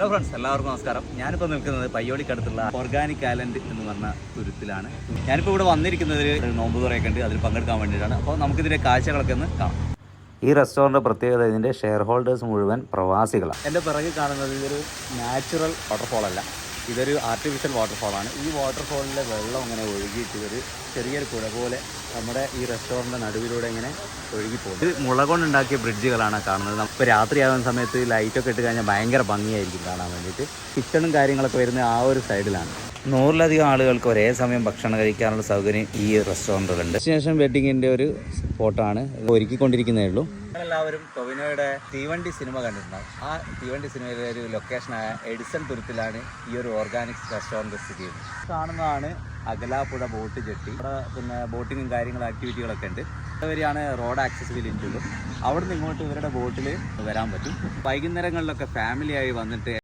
Hello friends എല്ലാവർക്കും നമസ്കാരം. ഞാനിപ്പോൾ നിൽക്കുന്നത് പയ്യോളിക്കടുത്തുള്ള ഓർഗാനിക് ആലൻഡ് എന്ന് പറഞ്ഞ തുരുത്തിലാണ് ഞാനിപ്പോൾ ഇവിടെ വന്നിരിക്കുന്നത് ഒരു നോമ്പ് തുറയൊക്കെ ഉണ്ട് അതിൽ പങ്കെടുക്കാൻ വേണ്ടിയിട്ടാണ്. അപ്പോൾ നമുക്കിതിന്റെ കാഴ്ചകളൊക്കെ ഒന്ന് കാണാം. ഈ റെസ്റ്റോറന്റ് പ്രത്യേകത ഇതിന്റെ ഷെയർ ഹോൾഡേഴ്സ് മുഴുവൻ പ്രവാസികളാണ്. എന്റെ പിറകിൽ കാണുന്നത് ഇതൊരു നാച്ചുറൽ വാട്ടർഫോൾ അല്ല. ഇതൊരു ആർട്ടിഫിഷ്യൽ വാട്ടർഫോളാണ് ഈ വാട്ടർഫോളിലെ വെള്ളം ഇങ്ങനെ ഒഴുകിയിട്ട് ഒരു ചെറിയൊരു പുഴ പോലെ നമ്മുടെ ഈ റെസ്റ്റോറന്റിന്റെ നടുവിലൂടെ ഇങ്ങനെ ഒഴുകിപ്പോകും ഇത് മുള കൊണ്ടുണ്ടാക്കിയ ബ്രിഡ്ജുകളാണ് കാണുന്നത്. ഇപ്പോൾ രാത്രിയാകുന്ന സമയത്ത് ലൈറ്റൊക്കെ ഇട്ട് കഴിഞ്ഞാൽ ഭയങ്കര ഭംഗിയായിരിക്കും കാണാൻ വേണ്ടിയിട്ട്. കിച്ചണും കാര്യങ്ങളൊക്കെ വരുന്ന ആ ഒരു സൈഡിലാണ് നൂറിലധികം ആളുകൾക്ക് ഒരേ സമയം ഭക്ഷണം കഴിക്കാനുള്ള സൗകര്യം ഈ റെസ്റ്റോറന്റിലുണ്ട് ശേഷം വെഡിങ്ങിന്റെ ഒരു ഇത് ഒരുക്കിക്കൊണ്ടിരിക്കുന്നേ ഉള്ളൂ. എല്ലാവരും ടൊവിനോയുടെ തീവണ്ടി സിനിമ കണ്ടിട്ടുണ്ടാവും ആ തീവണ്ടി സിനിമയിലെ ഒരു ലൊക്കേഷനായ എഡിസൺ തുരുത്തിലാണ് ഈ ഒരു ഓർഗാനിക്സ് റെസ്റ്റോറന്റ് സ്ഥിതി ചെയ്യുന്നത്. കാണുന്നതാണ് അകലാപ്പുഴ ബോട്ട് ജെട്ടി. അവിടെ പിന്നെ ബോട്ടിങ്ങും കാര്യങ്ങളും ആക്ടിവിറ്റികളൊക്കെ ഉണ്ട്. അതുവരെയാണ് റോഡ് ആക്സസിബിലിറ്റി ഉള്ളൂ അവിടെ നിന്ന് ഇങ്ങോട്ട് ഇവരുടെ ബോട്ടിൽ വരാൻ പറ്റും. വൈകുന്നേരങ്ങളിലൊക്കെ ഫാമിലിയായി വന്നിട്ട്